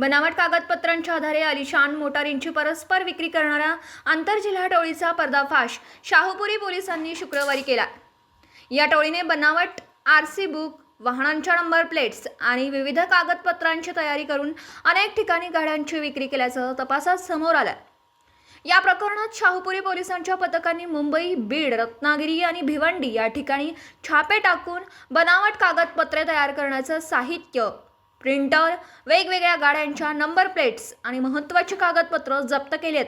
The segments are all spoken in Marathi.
बनावट कागदपत्रांच्या आधारे अलिशान मोटारींची परस्पर विक्री करणाऱ्या आंतरजिल्हा टोळीचा पर्दाफाश शाहूपुरी पोलिसांनी शुक्रवारी केला. या टोळीने बनावट आर सी बुक वाहनांच्या नंबर प्लेट्स आणि विविध कागदपत्रांची तयारी करून अनेक ठिकाणी गाड्यांची विक्री केल्याचं तपासात समोर आलं. या प्रकरणात शाहूपुरी पोलिसांच्या पथकांनी मुंबई बीड रत्नागिरी आणि भिवंडी या ठिकाणी छापे टाकून बनावट कागदपत्रे तयार करण्याचं साहित्य प्रिंटर वेगवेगळ्या गाड्यांच्या नंबर प्लेट्स आणि महत्त्वाची कागदपत्र जप्त केलेत.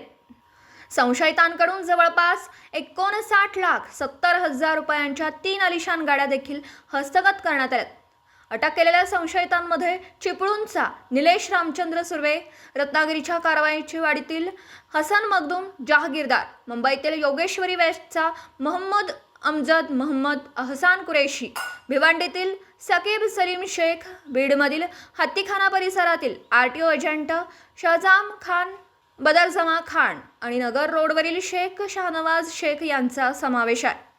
संशयितांकडून जवळपास एकोणसाठ लाख सत्तर हजार रुपयांच्या तीन अलिशान गाड्या देखील हस्तगत करण्यात आल्यात. अटक केलेल्या संशयितांमध्ये चिपळूणचा निलेश रामचंद्र सुर्वे रत्नागिरीच्या कारवाईची वाडीतील हसन मगदूम जहागीरदार मुंबईतील योगेश्वरी वेस्टचा मोहम्मद अमजद मोहम्मद अहसान कुरेशी भिवंडीतील सकीब सलीम शेख बीडमधील हत्तीखाना परिसरातील R T O agent Shahjam Khan Badarjama Khan आणि नगर रोडवरील शेख शाहनवाज शेख यांचा समावेश आहे.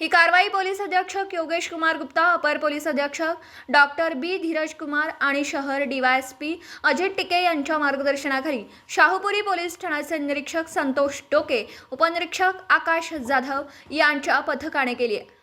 ही कारवाई पोलीस अधीक्षक योगेश कुमार गुप्ता अपर पोलीस अधीक्षक डॉक्टर बी धीरज कुमार आणि शहर डीवायएसपी अजित टिके यांच्या मार्गदर्शनाखाली शाहूपुरी पोलीस ठाण्याचे निरीक्षक संतोष टोके उपनिरीक्षक आकाश जाधव यांच्या पथकाने केली आहे.